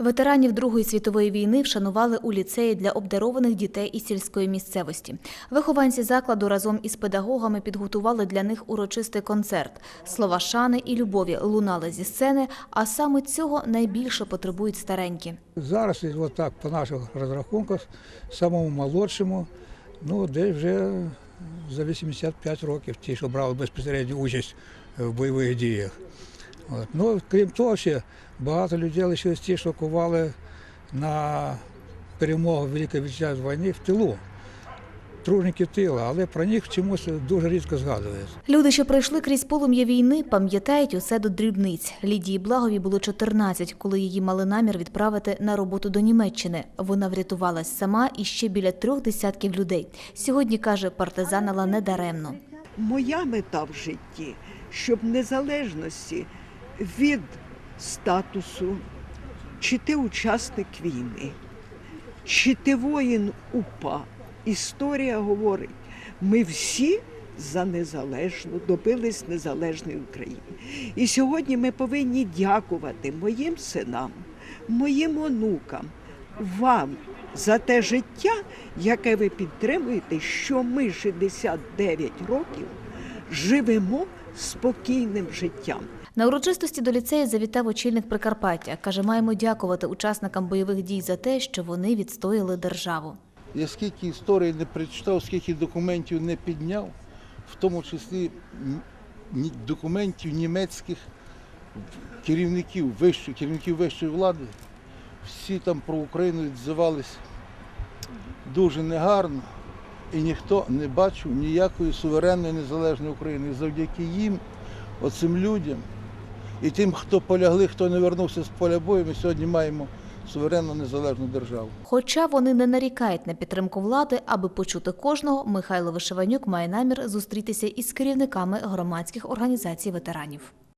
Ветеранів Другої світової війни вшанували у ліцеї для обдарованих дітей із сільської місцевості. Вихованці закладу разом із педагогами підготували для них урочистий концерт. Слова шани і любові лунали зі сцени, а саме цього найбільше потребують старенькі. Зараз, і так, по наших розрахунках, самому молодшому, ну, десь вже за 85 років, ті, що брали безпосередню участь в бойових діях. От. Ну, крім того, ще багато людей лишилось ті, що кували на перемогу Великої Вітчизняної війни в тилу. Тружники тила, але про них чомусь дуже рідко згадується. Люди, що пройшли крізь полум'я війни, пам'ятають усе до дрібниць. Лідії Благові було 14, коли її мали намір відправити на роботу до Німеччини. Вона врятувалась сама і ще біля трьох десятків людей. Сьогодні каже, партизанила недаремно. Моя мета в житті, щоб незалежності від статусу, чи ти учасник війни, чи ти воїн УПА. Історія говорить, ми всі за незалежну, добились незалежної України. І сьогодні ми повинні дякувати моїм синам, моїм онукам, вам за те життя, яке ви підтримуєте, що ми 69 років живемо спокійним життям. На урочистості до ліцею завітав очільник Прикарпаття. Каже, маємо дякувати учасникам бойових дій за те, що вони відстояли державу. Я скільки історій не прочитав, скільки документів не підняв, в тому числі документів німецьких керівників вищої, керівників вищої влади, всі там про Україну відзивались дуже негарно, і ніхто не бачив ніякої суверенної незалежної України. І завдяки їм, оцим людям, і тим, хто полягли, хто не вернувся з поля бою, ми сьогодні маємо суверенну незалежну державу. Хоча вони не нарікають на підтримку влади, аби почути кожного, Михайло Вишиванюк має намір зустрітися із керівниками громадських організацій ветеранів.